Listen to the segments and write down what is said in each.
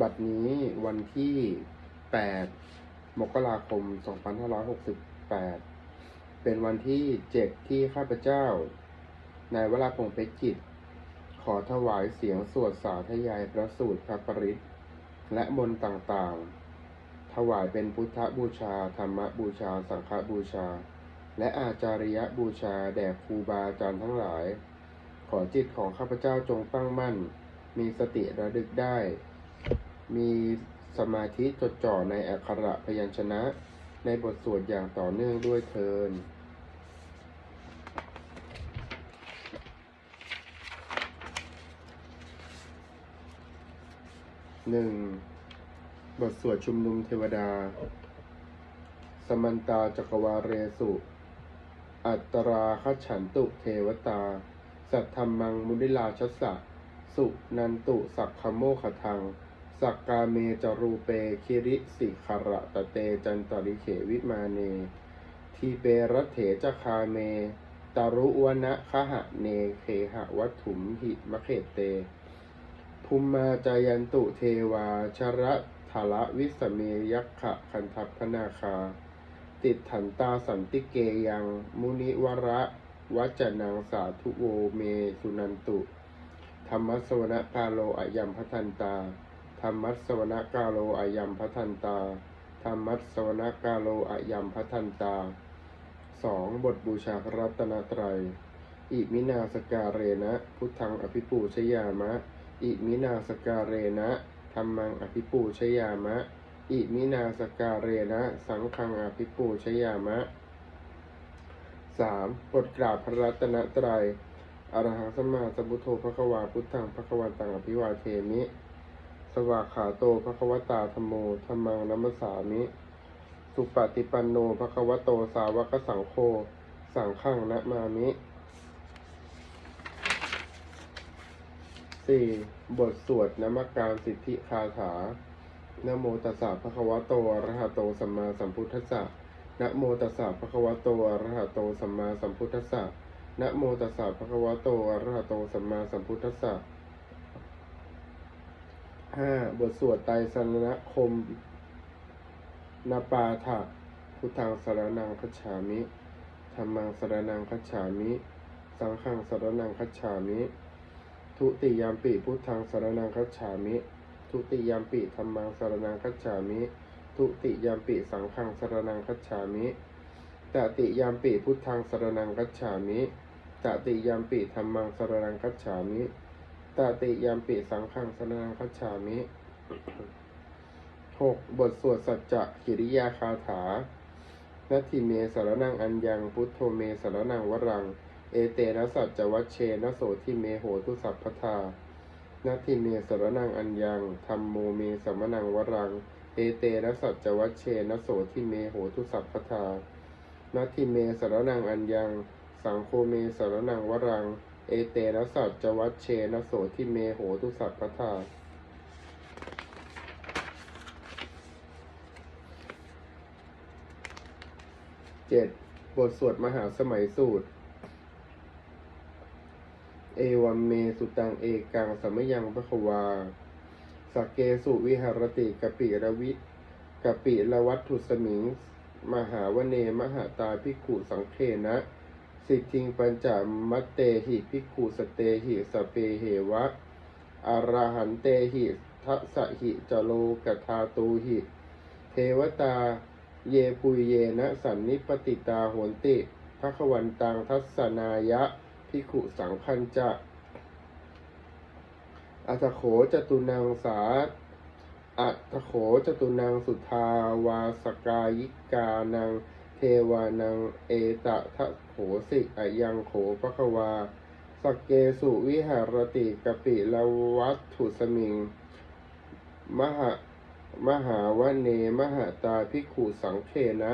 บัดนี้วันที่ 8 มกราคม 2568 เป็นวันที่ 7 ที่ข้าพเจ้า นายวราพงษ์เพชรจิต ขอถวายเสียงสวดสาธยายพระสูตรพระปริตรและมนต์ต่างๆ ถวายเป็นพุทธบูชา ธรรมบูชา สังฆบูชา และอาจาริยบูชา แด่ครูบาอาจารย์ทั้งหลาย ขอจิตของข้าพเจ้าจงตั้งมั่น มีสติระลึกได้ มีสมาธิจดจ่อในอักขระพยัญชนะ ในบทสวดอย่างต่อเนื่องด้วยเทินหนึ่งบทสวดชุมนุมเทวดา สมันตาจักวาเรสุ อัตตราคฉันตุเทวตา สัทธรรมังมุนิลาชสสะสุนันตุสักขโมขทัง สักกาเมจรูเปคิริสิขระตะเตจันตริเขวิมาเน ทีเปรัตเถจคาเมตารุวนะคหะเนเคหะวัตถุมหิมะเขตเต ภูมิมาจายันตุเทวาชระทาระวิสเมยักขะคันทัพพนาคา ติดถันตาสันติเกยัง มุนิวระวัจนังสาธุโวเมสุนันตุ ธรรมสวนกาโลอายัมพทันตา ธรรมัสวนกาโลอายัมพทันตา ธรรมัสวนกาโลอายัมพทันตาสองบทบูชาพระรัตนตรัย อิมินาสกาเรนะ พุทธังอภิปูชยามะ อิมินาสกาเรนะธรรมังอภิปูชยามะ อิมินาสกาเรนะ สังฆังอภิปูชยามะสามบทกราบพระรัตนตรัยอรหังสัมมาสัมพุทโธพระควาพุทธังพระควันตังอภิวาเทมิ สวากขาโตพระควตาธโมธรรมังนัมสสามิ สุปฏิปันโนพระควโตสาวกสังโฆสังฆังนะมามิสี่บทสวดนมักการสิทธิคาถานโมตัสสะภะคะวะโตอะระหะโตสัมมาสัมพุทธัสสะนโมตัสสะภะคะวะโตอะระหะโตสัมมาสัมพุทธัสสะนโมตัสสะภะคะวะโตอะระหะโตสัมมาสัมพุทธัสสะ ห้าบทสวดไตรสรณคมนาปาถะพุทธังสารนังคัจฉามิธรรมังสารนังคัจฉามิ สังฆังสารนังคัจฉามิ ทุติยามปิพุทธังสารนังคัจฉามิ ทุติยามปิธรรมังสารนังคัจฉามิ ทุติยามปิสังฆังสารนังคัจฉามิตติยามปิพุทธังสารนังคัจฉามิตติยามปิธรรมังสารนังคัจฉามิ ตาติยามปิสังฆังสนังคัจฉามิหกบทสวดสัจจะกิริยาคาถานาทิเมสารนังอัญญัง พุทโธเมสารนังวรัง เอเตนะสัจจวัชเชนะโสทิเมโหตุสัพพทานาทิเมสารนังอัญญังธรรมโมเมสัมมนังวรัง เอเตนะสัจจวัชเชนะโสทิเมโหตุสัพพทานาทิเมสารนังอัญญัง สังโฆเมสารนังวรัง เอเตนะสัจจวัชเชนะโสทิเมโหตุสัพพทาเจ็ดบทสวดมหาสมัยสูตร เอวัมเมสุตังเอกังสมยังพระควาสักเกสุวิหารติกปิระวิกปิละวัตถุสมิง มหาวเนมหาตาภิกขุสังเคนะ สิทธิงปัญจมัตเตหิภิกขุสเตหิสเปเหวะอรหันเตหิทัสหิจโลกทาตูหิ เทวตาเยปุยเยนะสันนิปติตาโหนติภควันตังทัศนายะพิขุสังคันจะอัตโขจตุนังสาอัตโขจตุนังสุทาวาสกายิกานัง เทวานังเอตะทะโขสิอายังโขภควาสกเกสุวิหารติกปิละวัตถุสมิง มหะมหาวเนมหาตาภิกขุสังเคนะ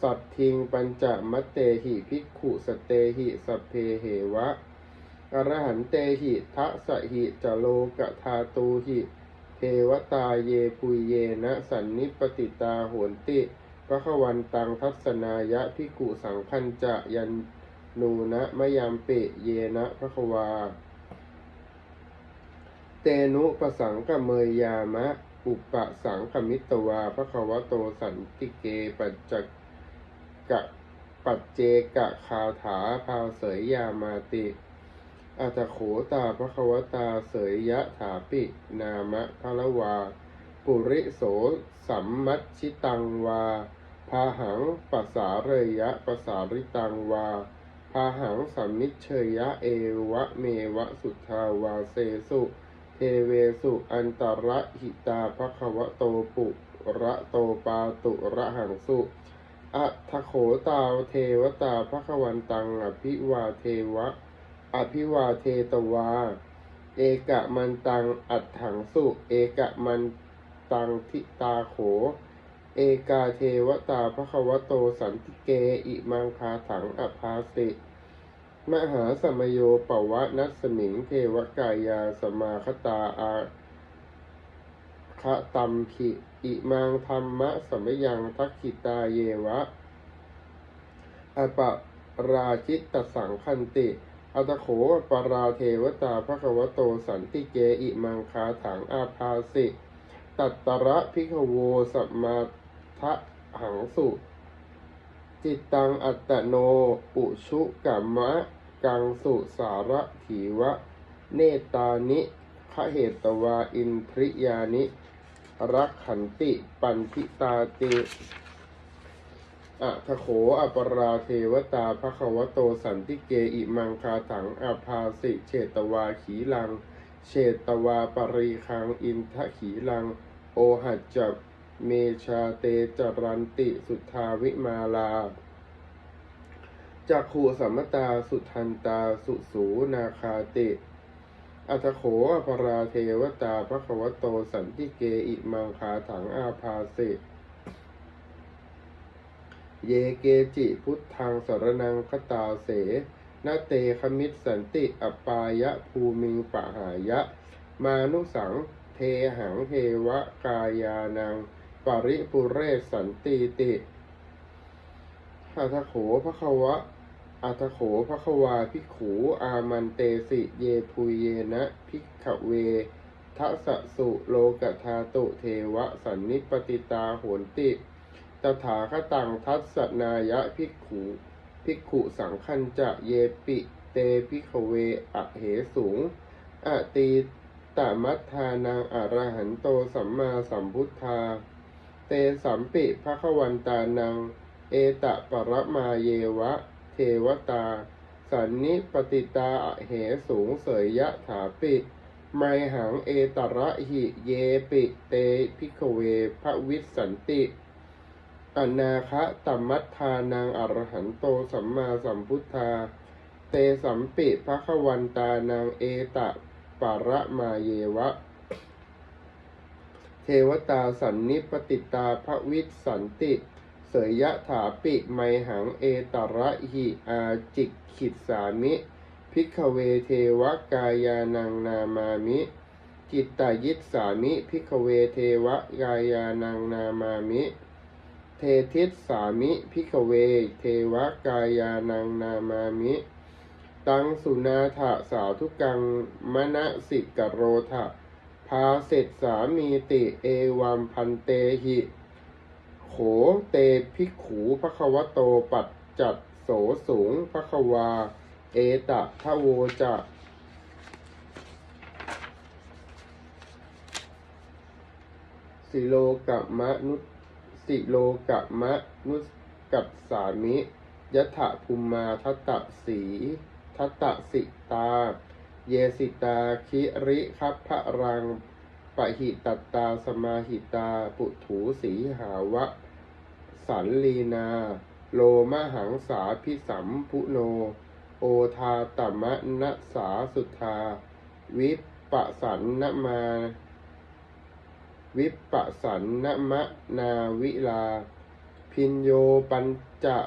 สัตทิงปัญจมัตเตหิภิกขุสเตหิสเพเหวะอรหันเตหิทะสหิจโลกทาตูหิ เทวตาเยปุยเยนะ สันนิปติตาโหนติ พระขวันตังทัศนายะภิกุสังคันจะยันนูนะมยามเปเยนะพระควา เตนุปสังกเมยยามะ อุปสังคมิตวาพระควโตสันติเกปัจจกะปัจเจกะคาถาพาเสยยามาติอัตโขตาพระควตาเสยยะถาปิ นามะพะละวา ปุริโสสัมมัชชิตังวาพาหังปัสสาเรยะปัสสาริตังวาพาหังสัมมิชเชยะเอวะเมวะสุทธาวาเสสุเทเวสุอันตระหิตาภควโตปุระโตปาตุระหังสุอัทโขตาเทวตาภควันตังอภิวาเทวะ อภิวาเทตวา เอกะมันตังอัดถังสุ เอกะมัน ตังทิตาโข เอกาเทวตาภควโตสันติเก อิมังคาถังอภาสิมหาสมโยปวะนัสมิงเทวกายาสมาคตาอาคะตัมขิอิมังธรรมะสมยังทักขิตาเยวะอปะราชิตตสังคันติอัตโขปราเทวตาภควโตสันติเกอิมังคาถังอาภาสิ ตัตตระพิกโวสัมมาทะหังสุ จิตตังอัตโน อุชุกัมมะ กังสุสาระถีวะ เนตานิขเหตวาอินทริยานิ รักขันติปันทิตาติอะทะโขอปราเทวตาภควโตสันติเกอิมังคาถังอภาสิเชตวาขีลัง เชตวาปรีคังอินทขีลัง โอหัจจเมชาเตจรันติสุทธาวิมาลาจักขูสัมมตาสุทันตาสุสูนาคาติ อัตโขอปราเทวตาภควโตสันติเกอิมังคาถังอาภาสิเยเกจิพุทธังสรนังคตาเส นาเตคมิตสันติอปายะภูมิงปะหายะ มานุสังเทหังเทวะกายานัง ปริปุเรศสันติติอัทโขภควะอัทโขภควาภิกขูอามันเตสิเยทุเยนะภิกขเวทัสสุโลกธาตุเทวะสันนิปติตาโหนติ ตถาคตังทัสนายะภิกขู ภิกขุสังคัญจะเยปิเตภิกขเวอะเหสูงอตีตมัทธานังอรหันโตสัมมาสัมพุทธา เตสัมปิภควันตานัง เอตะปรมาเยวะ เทวตา สันนิปติตาอเหสูงเสยยะถาปิไมหังเอตระหิเยปิเตพิกเวพระวิสันติ อนาคะตัมมัทธานังอรหันโตสัมมาสัมพุทธา เตสัมปิภควันตานังเอตะปรมาเยวะ เทวตาสันนิปติตาพระวิสสันติเสยยะถาปิไมหังเอตระหิอาจิกขิดสามิ พิกเวเทวกายานังนามามิจิตตายิสสามิพิกเวเทวกายานังนามามิ เททิสสามิพิกเว เทวกายานังนามามิ ตังสุนาถะสาธุกังมณสิกโรทะพาเสร็จสามีติเอวัมพันเตหิ โขเตภิกขูพระควโตปัจจัดโสสูงพระควา เอตะทะโวจะสิโลกะมะนุต สิโลกะมะนุสกัสสามิยะถะภูมาทัตตะสีทัตตะสิตา เยสิตาคิริคัพพะรังปะหิตัตตาสมาหิตา ปุถูสีหาวะ สันลีนา โลมหังสาพิสัมพุโน โอทาตมะนะสาสุธา วิปปะสันนมา วิปปสันนมะนาวิลา พินโยปัญจะ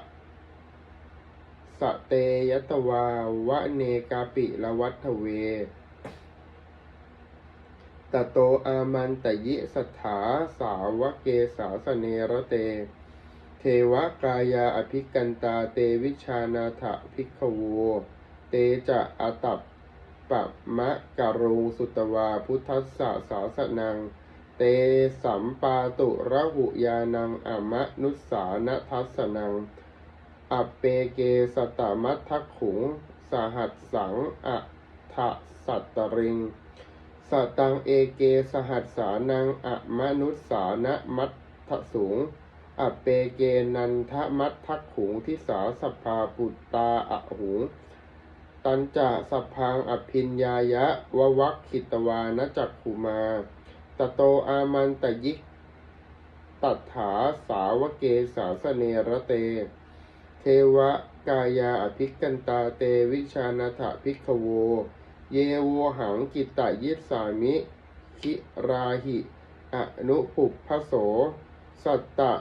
สเตยตวาวะเนกาปิละวัฏเว ตโตอามันตยิสัทธาสาวกเกสาสเนระเต เทวกายาอภิกันตาเตวิชานาถภิกขโว เตจะอตับปะมะกะรุงสุตวาพุทธัสสะสาสนัง เตสัมปาตุระหุยานังอมะนุสสานทัสนัง อัปเปเกสตามัททักขุง สหัสสังอะทะสัตตริง สตังเอเกสหัสสานังอมนุสสานมัทสูง อัปเปเกนันทมัททักขุงทิสาสภาปุตตาอะหุง ตันจะสพังอภินญายะววัคขิตวานจักขุมา ตโตอามันตยิกตัถาสาวเกสาสเนระเต เทวะกายาอภิกันตาเตวิชานาถพิกขโว เยโวหังกิตตยิสามิ คิราหิอนุปุพพโส สัตตะ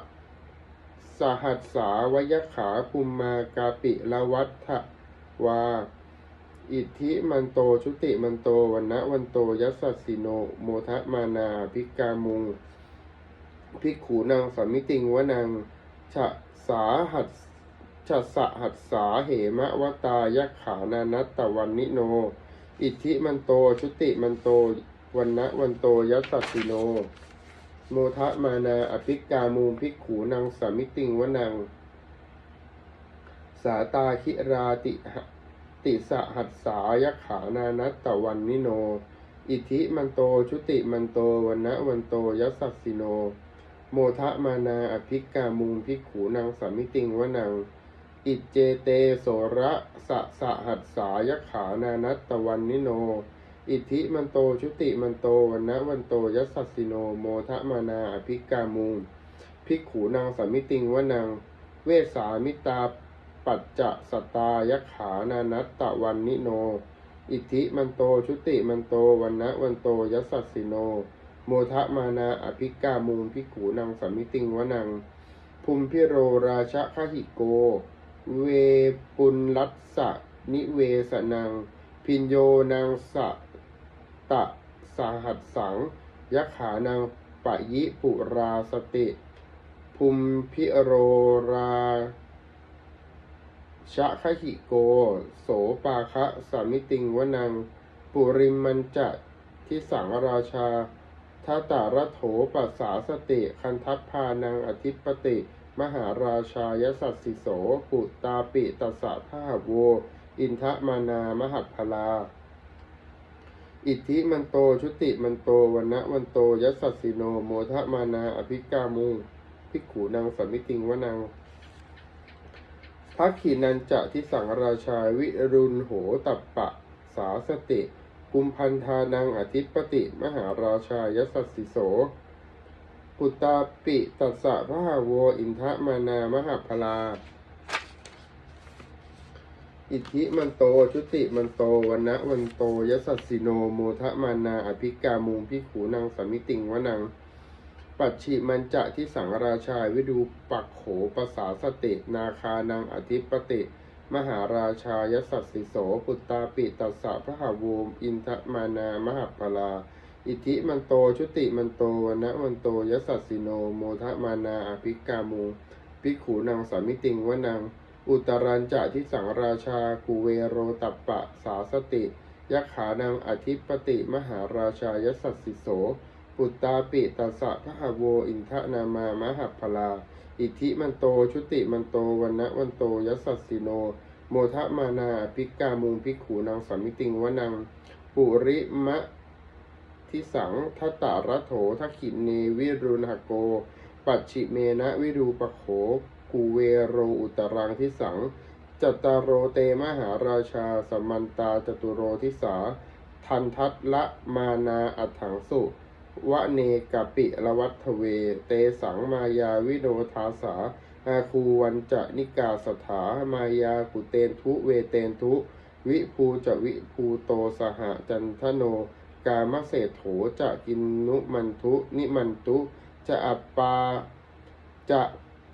สหัสสาวยขาภูมมากาปิละวัฏวา อิทธิมันโตชุติมันโตวันนะวันโตยัสสสิโนโมทะมานาภิกามุงภิกขูนางสามิติงวนังฉะสาหัสฉะสะหัสสาเหมะวตายขานานัตตวันนิโน อิทธิมันโตชุติมันโตวันนะวันโตยัสสสิโน โมทะมานาอภิกามูภิกขูนางสามิติงวนัง สาตาคิราติ ติสหัสสายขานานัตตวันนิโน อิทิมันโตชุติมันโตวันนะวันโตยัสสสสิโน โมทะมานาอภิกามูภิกขูนางสามิติงวนัง อิเจเตโสระสะสหัสสายขานานัตตวันนิโน อิทิมันโตชุติมันโตวันนะวันโตยัสสสสิโน โมทะมานาอภิกามูภิกขูนางสามิติงวนัง เวสามิตา ปัจจะสตายขานานัตตวันนิโน อิทิมันโตชุติมันโตวันนะวันโตยัสสสสิโน โมทะมานาอภิกามูภิกขูนางสามิติงวนัง ภูมิพิโรราชคหิโก เวปุลลัสสะนิเวสนัง พินโยนางสะตะสหัสสังยขานางปะยิปุราสติ ภูมิพิโรรา ชะคหิโก โสปาคะสามิติงวนัง ปุริมันจะทิสังราชาทัตตารโถปัสสาสติ คันทัพพานังอธิปติ มหาราชายสัสสิโสปุตาปิตัสสะทหโว อินทะมานามหัพพลา อิทธิมันโตชุติมันโตวันนะวันโตยสสสสิโนโมทะมานาอภิกามุภิกขูนางสมิติงวนัง พักขีนันจะทิสังราชาวิรุณโหตัปปะสาสติ กุมพันธานังอธิปติ มหาราชายสัสสิโส ปุตตาปิตัสสะพระหาโวอินทะมานามหาพลา อิทธิมันโตชุติมันโตวันนะวันโตยสัสสิโนโมทะมานาอภิกามูพิขูนางสมิติงวนัง ปัจฉิมันจะที่สังราชาวิดูปักโขปสาสตินาคานังอธิปติ มหาราชายสัสสิโสปุตตาปิตัสสะพระหาโวมอินทะมานามหาพลา อิทิมันโตชุติมันโตวนะวันโตยสัสสิโนโมทะมานาอภิกามูภิกขูนางสามิติงวนัง อุตรันจะที่สังราชากุเวโรตัปปะสาสติยักขานังอธิปติมหาราชายสัสสิโส ปุตตาปิตัสสะพหโว อินทะนามามหัพพลา อิทิมันโต ชุติมันโตวันนะวันโตยัสสสสิโน โมทะมานาอภิกามุงภิกขูนางสามิติงวนัง ปุริมะทิสังทัตตารโถทักขินเนวิรุณหโก ปัจฉิเมนะวิรูปโข กูเวโรอุตรังทิสัง จัตตารโรเตมหาราชาสมมันตาจตุโรทิสา ทันทัตละมานาอัฏฐังสุ วะเนกปิละวัตเว เตสังมายาวิโนทาสาอาคูวันจะนิกาสถามายากุเตนทุเวเตนทุวิภูจะวิภูโตสหจันทโน กามเศษโถจะกินนุมันทุ นิมันตุจะอัปปาจะ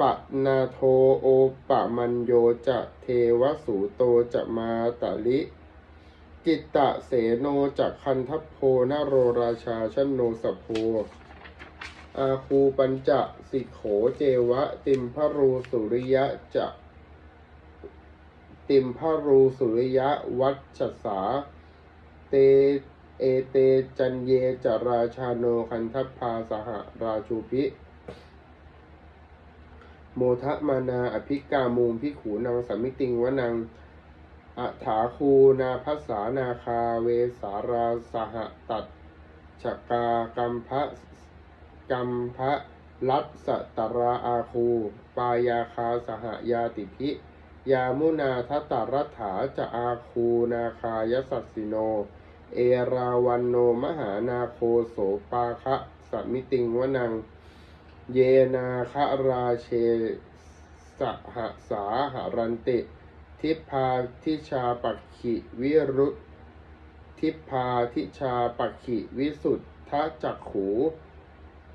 ปะนาโทโอปะมันโยจะเทวสูโตจะมาตะลิ กิตตะเสโนจักคันทัพโพนโรราชาชนโนสพโพอาคูปัญจะสิโขเจวะ ติมพรูสุริยะจะติมพรูสุริยะวัชสา เตเอเตจันเยจราชาโนคันทัพพาสหราชูพิโมทะมานาอภิกามูลพิขูนางสัมมิติงวนัง อัฐาคูนาภัสสานาคาเวสาราสหตัดชกากัมพะกัมพะลัตสตราอาคู ปายาคาสหยาติพิยามุนาทตารัฐาจะอาคูนาคายสัสสิโน เอราวันโนมหานาโคโสปาคะสัมมิติงวนัง เยนาคราเชสหสาหรันติ ทิพาทิชาปักขิวิรุตทิพาทิชาปักขิวิสุทธจักขู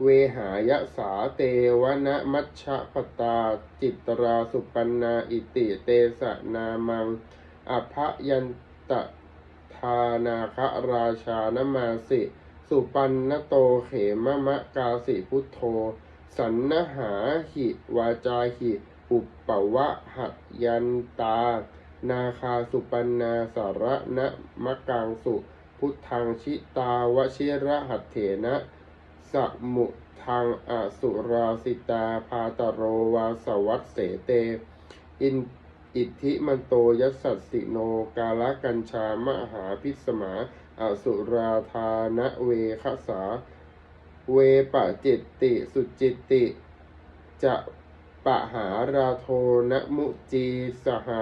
เวหายะสาเตวนะมัชฌะปตาจิตราสุปันนาอิติเตสนามังอภยันตทานาคราชานมาสิ สุปันนโตเขมมะกาสิพุทโธ สันนหาหิวาจาหิ อุปปวะหัตยันตา นาคาสุปันนาสาระนะมะกังสุ พุทธังชิตาวชิระหัตเถนะสมุทังอสุราสิตาพาตโรวาสวัตเสเต อินอิทธิมันโตยัสสัสสิโนกาลกัญชามหาพิสมาอสุราธานะเวคสา เวปะจิตติ สุจิตติ จะ ปะหาราโทนะมุจีสหะ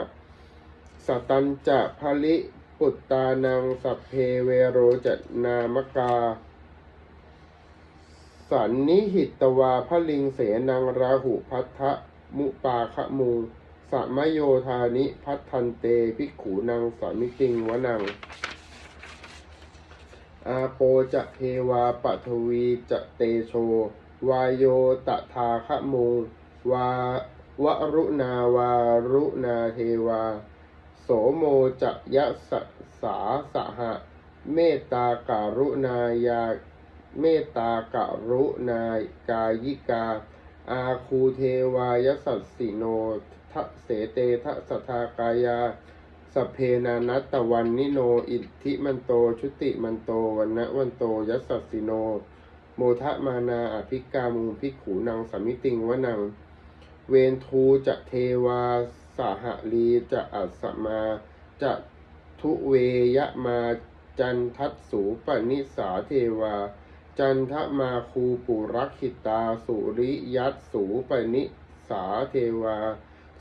สตันจะภลิปุตตานังสัพเพเวโรจนามกา สันนิหิตวาพลิงเสนังราหุพัทธมุปาคะมุงสะมโยธานิพัทธันเตภิกขูนางสามิติงวนัง อาโปจะเทวาปัทวีจะเตโช วายโยตถาคะมุง วาวรุณาวารุนาเทวา โสโมจะยะสะสาสหะ เมตตาการุณายาเมตตาการุณากายิกา อาคูเทวายสัสสิโนทะเสเตทะสทากายาสเพนานัตตวันนิโน อิทธิมันโต ชุติมันโตวันนะวันโตยัสสสสิโน โมทะมานาอภิกามุงพิกขูนางสามิติงวนัง เวนทูจะเทวาสหลีจะอัสมาจะทุเวยะมาจันทัสสูปนิสาเทวา จันทมาคูปุรักขิตาสุริยัตสูปนิสาเทวา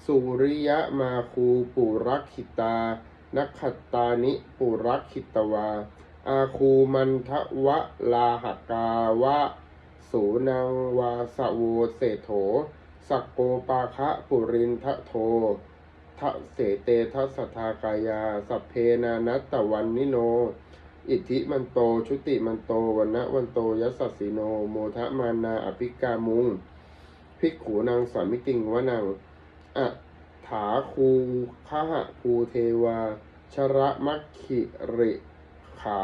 สุริยะมาคูปุรักขิตานักขตานิปุรักขิตวา อาคูมันทะวะลาหกาวะสูนังวาสโวเศโถ สักโกปาคะปุรินทะโททะเสเตทัสทากายา สัพเพนานัตตวันนิโน อิทธิมันโต ชุติมันโตวันนะวันโตยัสสสสิโน โมทะมานาอภิกามุง ภิกขูนางสามิติงวนังอะถาคูขหะภูเทวา ชระมัคคิริขา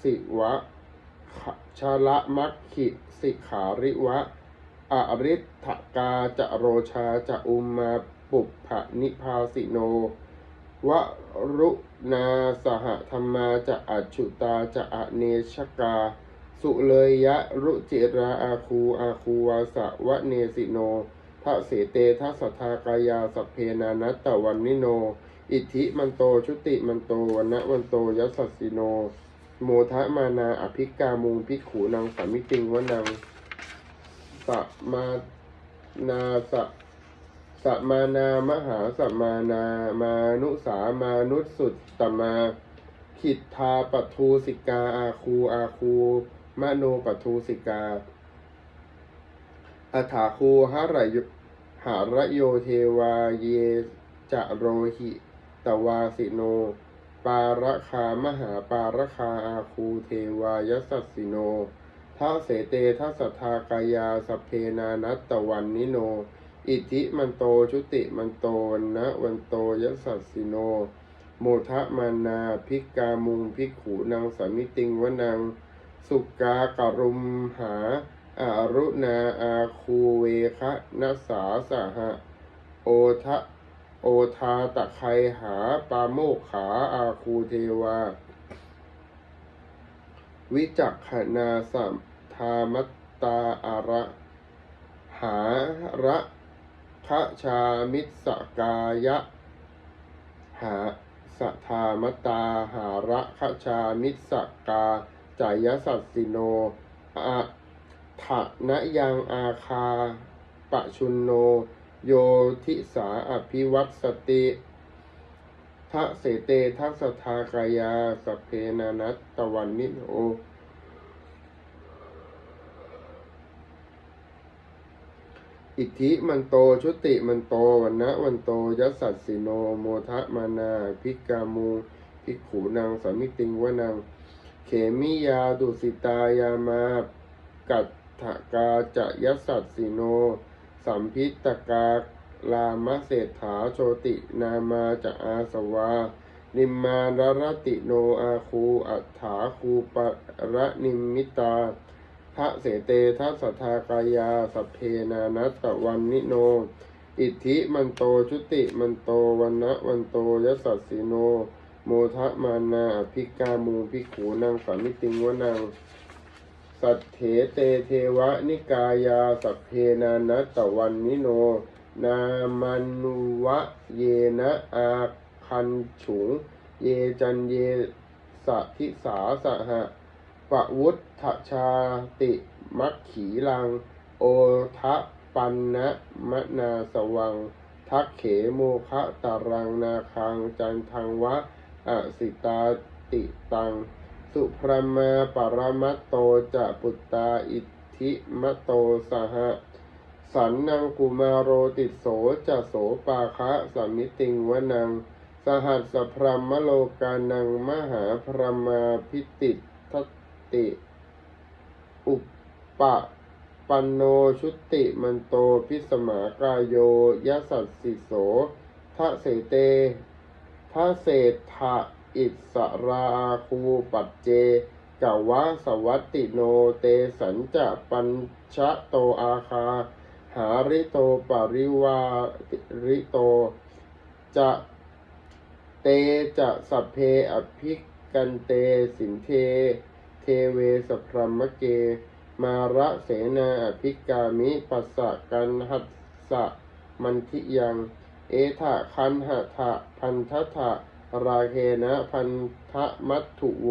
สิวะขะชระมัคคิสิขาริวะ อริ t ถกาจะโรชาจะอุมาปุพพนิพาสิโน วรุนาสหธรรมาจะอัจฉุตาจะอเนชกา สุเลยะรุจิราอาคูอาคูวาสะวะเนสิโนทะเสเตทัสทากายาสัพเพนานัตตวันนิโน อิทธิมันโตชุติมันโตวันนะวันโตยัสสสสิโน โมทะมานาอภิกามุงพิขูนางสามิติงวนัง สะมานาสะสะมานามหาสะมานามานุสามานุสุตตมาขิทธาปทูสิกาอาคูอาคูมโนปทูสิกาอัฐาคูหะระยหาระโยเทวาเยจะโรหิตวาสิโน ปาระคามหาปาระคาอาคูเทวายสัสสิโน ทัเสเตทัสสทากายาสเพนานัตตวันนิโน อิทิมันโตชุติมันโตวันนะวันโตยัสสัสสิโน โมทะมานาภิกามุงภิกขูนางสามิติงวนัง สุกากรุมหาอารุณาอาคูเวคะนัสสาสหะ โอทะโอทาตะไคหาปาโมกขาอาคูเทวา วิจักขณาสัม ทามัตตาอาระหาระคชามิสกายะ หาสทามตาหาระคชามิสกาจายสัสสิโนอะถะนะยังอาคาปะชุนโน โยทิสาอภิวัตสติทะเสเตทัสทากายาสเพนานัตตวันนิโน อิทธิมันโตชุติมันโตวันนะวันโตยัสสัสสิโนโมทะมานาพิกามูพิกขูนางสามิติงวนังเขมิยาดุสิตายามากัตถกาจะยัสสัสสิโน สัมพิตกาลามเศรษฐาโชตินามาจะอาสวา นิมมารรติโนอาคูอัฏฐาคูปะระนิมมิตา ทะเสเตทัสสทากายาสัพเพนานัตตะวันนิโน อิทธิมันโตชุติมันโตวันนะวันโตยัสสัสสิโน โมทะมานาอภิกามูภิกขูนางสามิติงวนังสัทเถเตเทวะนิกายาสัพเพนานัตตะวันนิโน นามันวะเยนะอาคันฉุง เยจันเยสะทิสาสหะ ปวุฒชาติมัคขีลัง โอทะปันนะมะนาสวัง ทักเขโมคะตารังนาคัง จันทังวะอสิตาติตัง สุพรมาปรมัตโตจะปุตตาอิทธิมะโตสหะสันนังกุมารโรติโสจะโสปาคะสามิติงวนัง สหัสสพรหมโลกานังมหาพรมาพิติทัต ติ อุปปะปันโนชุติมันโตพิสมากายโยยสัสสิโสทะเสเตทะเศทะอิสราคูปัจเจกวะสวัตติโนเตสัญจะปัญชะโตอาคา หาริโตปริวาริโต จะเตจะสัพเพอภิกันเตสินเท เทเวสพรหมเก มาระเสนาอภิกามิปัสสะกันหัสสะมันทิยัง เอทะคันหะทะพันทะทะราเคนะพันทะมัตถุโว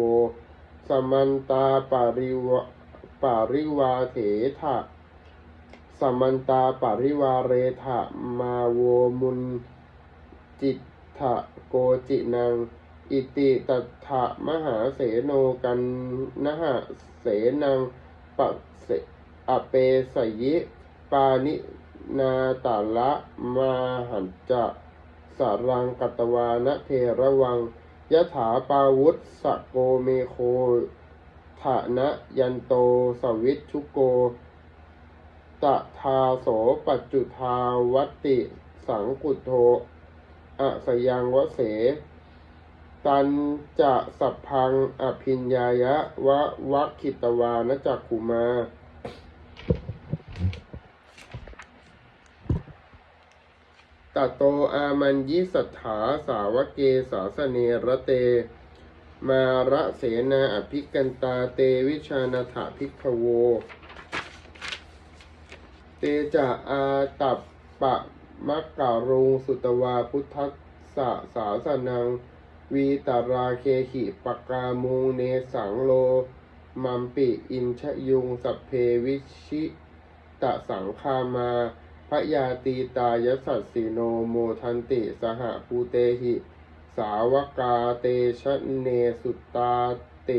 สมันตาปาริวปาริวาเถทะสมันตาปาริวาเรทะมาโวมุนจิตถะโกจินัง อิติตัถะมหาเสโนกันนะหะเสนังปะเสอเปสยิ ปานินาตาละมาหันจะสารังกัตวานะเทระวังยะถาปาวุธสะโกเมโคฐานะยันโตสวิชชุโกตะทาโสปัจจุทาวัตติ สังกุโทอะสยังวเส ตันจะสัพพังอภิญญายะวะวัคคิตวานจักขุมา ตัโตอามันยิสัทธาสาวกเกสาสเนระเต มาระเสนาอภิกันตาเตวิชานาถาภิกขโว เตจะอาตับปะมักการุงสุตวาพุทธัสสะสาสนัง วีตาราเคหิปกามูเนสังโล มัมปิอินชยุงสัพเพวิชิตะสังคามาพยาตีตายสัสสิโนโมทันติสหภูเตหิ สาวกาเตชะเนสุตตาเต